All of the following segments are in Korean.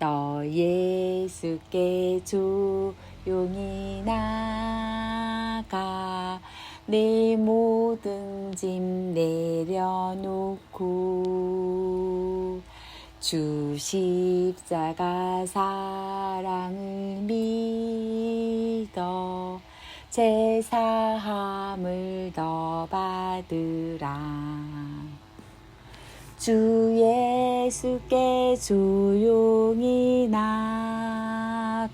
너 예수께 조용히 나가. 내 모든 짐 내려놓고 주 십자가 사랑을 믿어 제사함을 더 받으라. 주 예수께 조용히 나가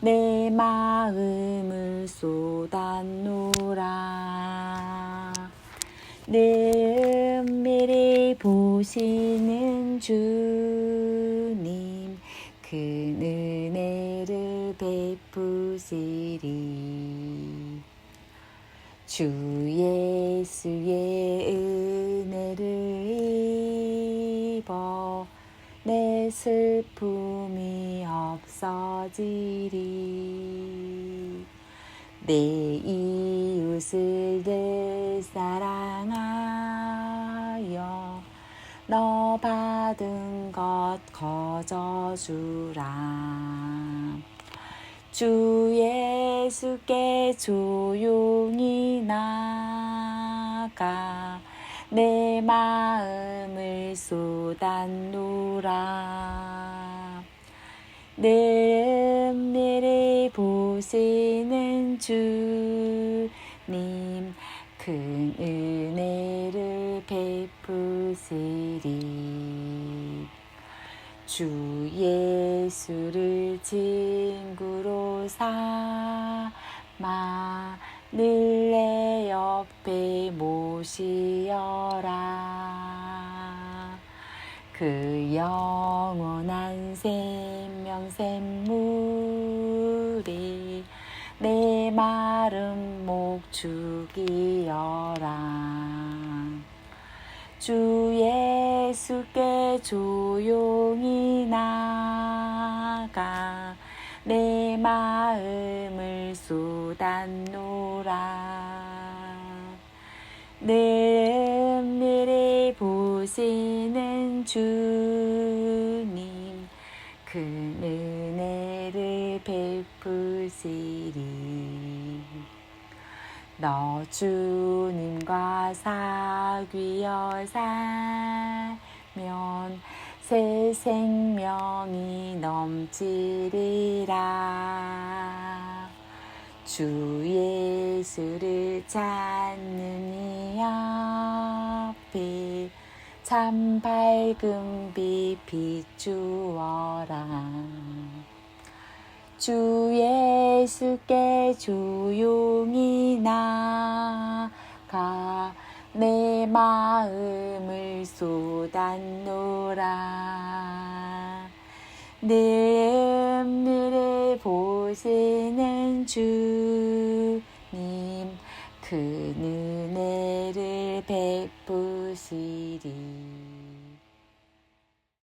내 마음을 쏟아놓으라. 내 은밀히 보시는 주님 그 은혜를 베푸시리. 주 예수의 은혜를 입어. 내 슬픔이 없어지리. 내 이웃을 늘 사랑하여 너 받은 것 거저 주라. 주 예수께 조용히 나가 내 마음을 쏟아놓으라. 늘 은밀히 보시는 주님 큰 은혜를 베푸시리. 주 예수를 친구로 삼아 늘 내 옆에 모 시어라. 그 영원한 생명 샘물이 내 마른 목 죽이어라. 주 예수께 조용히 나가 내 마음을 쏟아놓으라 늘 은밀히 보시는 주님 큰 은혜를 베푸시리. 너 주님과 사귀어 살면 새 생명이 넘치리라 주 예수를 찾는 이 앞에 참 밝은 빛 비추어라. 주 예수께 조용히 나가 내 마음을 쏟아놓으라. 내 주님 그 은혜를 베푸시리